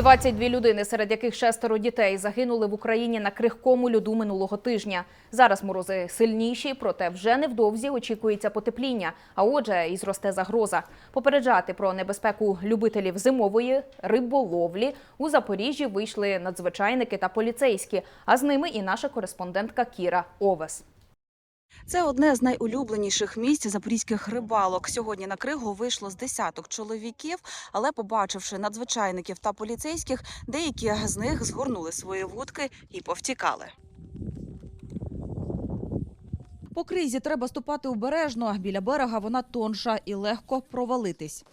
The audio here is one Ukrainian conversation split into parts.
22 людини, серед яких шестеро дітей, загинули в Україні на крихкому льоду минулого тижня. Зараз морози сильніші, проте вже невдовзі очікується потепління. А отже, і зросте загроза. Попереджати про небезпеку любителів зимової риболовлі у Запоріжжі вийшли надзвичайники та поліцейські. А з ними і наша кореспондентка Кіра Овес. Це одне з найулюбленіших місць запорізьких рибалок. Сьогодні на кригу вийшло з десяток чоловіків, але побачивши надзвичайників та поліцейських, деякі з них згорнули свої вудки і повтікали. По кризі треба ступати обережно. Біля берега вона тонша і легко провалитись.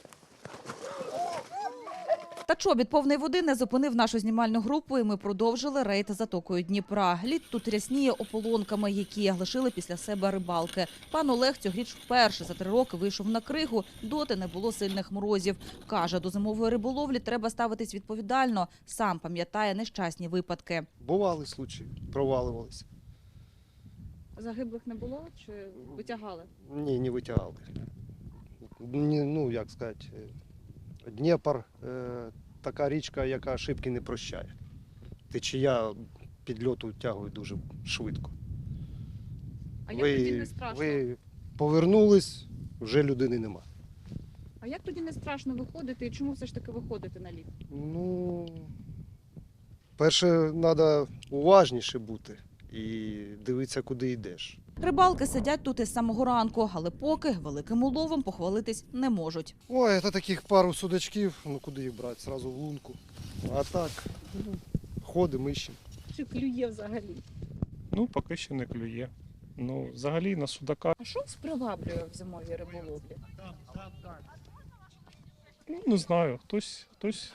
Та чобіт повний води не зупинив нашу знімальну групу, і ми продовжили рейд затокою Дніпра. Лід тут рясніє ополонками, які лишили після себе рибалки. Пан Олег цьогоріч вперше за три роки вийшов на кригу, доти не було сильних морозів. Каже, до зимової риболовлі треба ставитись відповідально. Сам пам'ятає нещасні випадки. Бували случаї, провалювалися. Загиблих не було чи витягали? Ні, не витягали. Ні, ну, як сказати, Дніпр е, така річка, яка ошибки не прощає. Течія підльоту тягує дуже швидко. А як тоді не страшно? ви повернулись, вже людини нема. А як тоді не страшно виходити і чому все ж таки виходити на лід? Ну, перше, треба уважніше бути і дивитися, куди йдеш. Рибалки сидять тут із самого ранку, але поки великим уловом похвалитись не можуть. Ой, це таких пару судачків, ну куди їх брати, зразу в лунку. А так, ну, ходимо, іщемо. Чи клює взагалі? Ну, поки що не клює. Ну, взагалі на судака, А що вас приваблює в зимовій риболовлі? ну, не знаю, хтось, хтось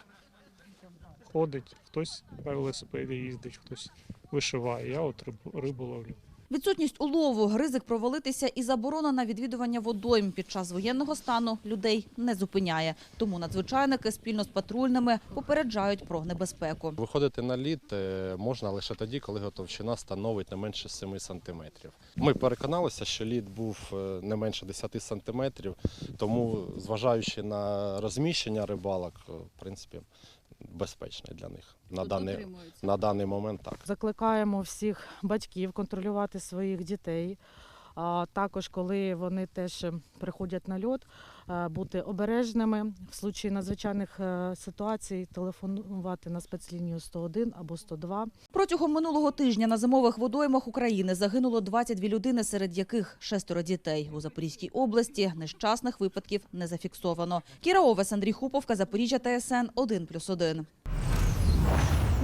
ходить, хтось на велосипеді їздить, хтось вишиває. Я от рибу, рибу ловлю. Відсутність улову, ризик провалитися і заборона на відвідування водойм під час воєнного стану людей не зупиняє. Тому надзвичайники спільно з патрульними попереджають про небезпеку. Виходити на лід е, можна лише тоді, коли готовщина становить не менше 7 сантиметрів. Ми переконалися, що лід був е, не менше 10 сантиметрів, тому, зважаючи на розміщення рибалок, е, в принципі, безпечний для них на даний, на даний момент так. Закликаємо всіх батьків контролювати своїх дітей. А також, коли вони теж приходять на льот, е, бути обережними в случаї надзвичайних е, ситуацій, телефонувати на спецлінію 101 або 102. Протягом минулого тижня на зимових водоймах України загинуло 22 людини, серед яких шестеро дітей. У Запорізькій області нещасних випадків не зафіксовано. Кіра Овес, Андрій Хуповка, Запоріжжя ТСН 1+,1.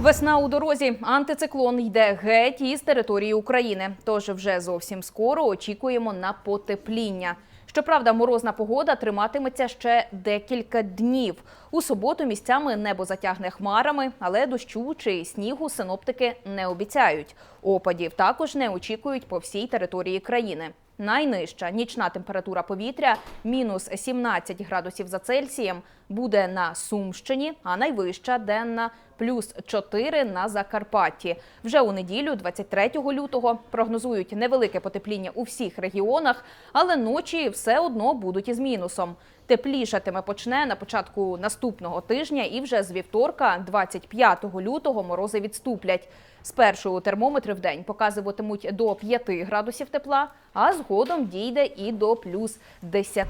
Весна у дорозі. Антициклон йде геть із території України. Тож вже зовсім скоро очікуємо на потепління. Щоправда, морозна погода триматиметься ще декілька днів. У суботу місцями небо затягне хмарами, але дощу чи снігу синоптики не обіцяють. Опадів також не очікують по всій території країни. Найнижча нічна температура повітря мінус 17 градусів за Цельсієм буде на Сумщині, а найвища денна плюс 4 на Закарпатті. Вже у неділю, 23 лютого, прогнозують невелике потепління у всіх регіонах, але ночі все одно будуть із мінусом. Теплішатиме почне на початку наступного тижня, і вже з вівторка, 25 лютого, морози відступлять. Спершу термометри в день показуватимуть до 5 градусів тепла, а згодом дійде і до плюс 10.